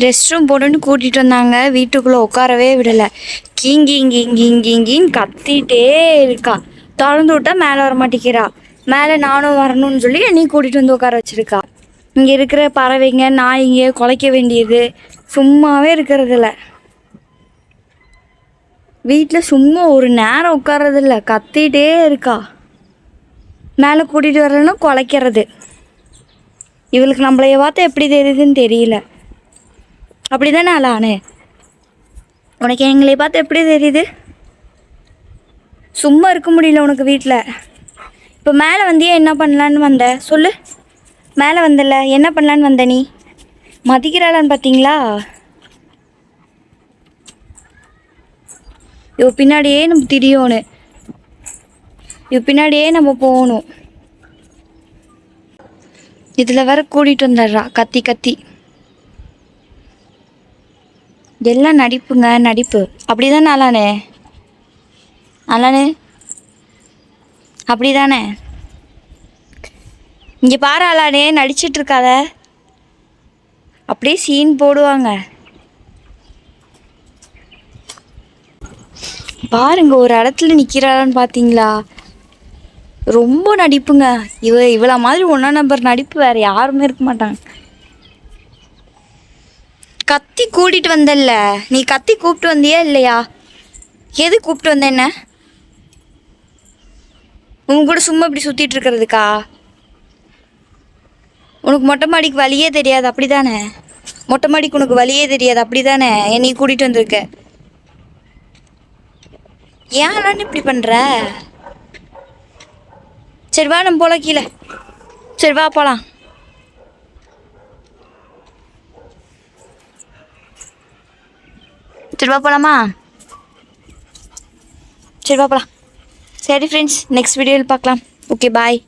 Rest room போடணும்னு கூட்டிகிட்டு வந்தாங்க. வீட்டுக்குள்ளே உட்காரவே விடலை. கீங்கிங்கிங்கிங்கிங்கின்னு கத்திட்டே இருக்கா. திறந்து விட்டா மேலே வர மாட்டேங்கிறா. மேலே நானும் வரணும்னு சொல்லி நீ கூட்டிகிட்டு வந்து உட்கார வச்சுருக்கா. இங்கே இருக்கிற பறவைங்க நாய்ங்க குலைக்க வேண்டியது. சும்மாவே இருக்கிறதில்ல. வீட்டில் சும்மா ஒரு நேரம் உட்கார்றதில்ல. கத்திட்டே இருக்கா. மேலே கூட்டிகிட்டு வரலன்னா குலைக்கிறது. இவளுக்கு நம்மளைய பார்த்தா எப்படி தெரியுதுன்னு தெரியல. அப்படி தானே அலானு உனக்கு எங்களை பார்த்து எப்படி தெரியுது? சும்மா இருக்க முடியல உனக்கு வீட்டில் இப்போ மேலே வந்தியா என்ன பண்ணலான்னு வந்த? சொல்லு. மேலே வந்தல என்ன பண்ணலான்னு வந்த நீ? மதிக்கிறாளான்னு பார்த்தீங்களா இவ பின்னாடியே நம்ம திரியணும் இவ பின்னாடியே நம்ம போகணும். இதில் வேற கூட்டிகிட்டு வந்துடுறா கத்தி கத்தி. எல்லாம் நடிப்புங்க நடிப்பு. அப்படிதானே அலானே அப்படி அப்படிதானே? இங்கே பாரு அலானே நடிச்சிட்ருக்காத அப்படியே சீன் போடுவாங்க. பாருங்க ஒரு இடத்துல நிற்கிறாளான்னு பார்த்தீங்களா ரொம்ப நடிப்புங்க. இவ இவ்வளோ மாதிரி ஒன்றா நம்பர் நடிப்பு வேறு யாருமே இருக்க மாட்டாங்க. கத்தி கூட்டிட்டு வந்தல்ல. நீ கத்தி கூப்பிட்டு வந்தியா இல்லையா? எது கூப்பிட்டு வந்த என்ன? உன் கூட சும்மா இப்படி சுத்திட்டு இருக்கிறதுக்கா? உனக்கு மொட்டை மாடிக்கு வழியே தெரியாது அப்படிதானே? மொட்டை மாடிக்கு உனக்கு வழியே தெரியாது அப்படிதானே? என்னை கூட்டிட்டு வந்திருக்க. ஏன் இப்படி பண்ற? சரி வா நம்ம போகலாம் கீழே. சரி வா போலாம். சரி வா போகலாமா சரி வா போகலாம் சரி ஃப்ரெண்ட்ஸ் நெக்ஸ்ட் வீடியோவில் பார்க்கலாம். Okay bye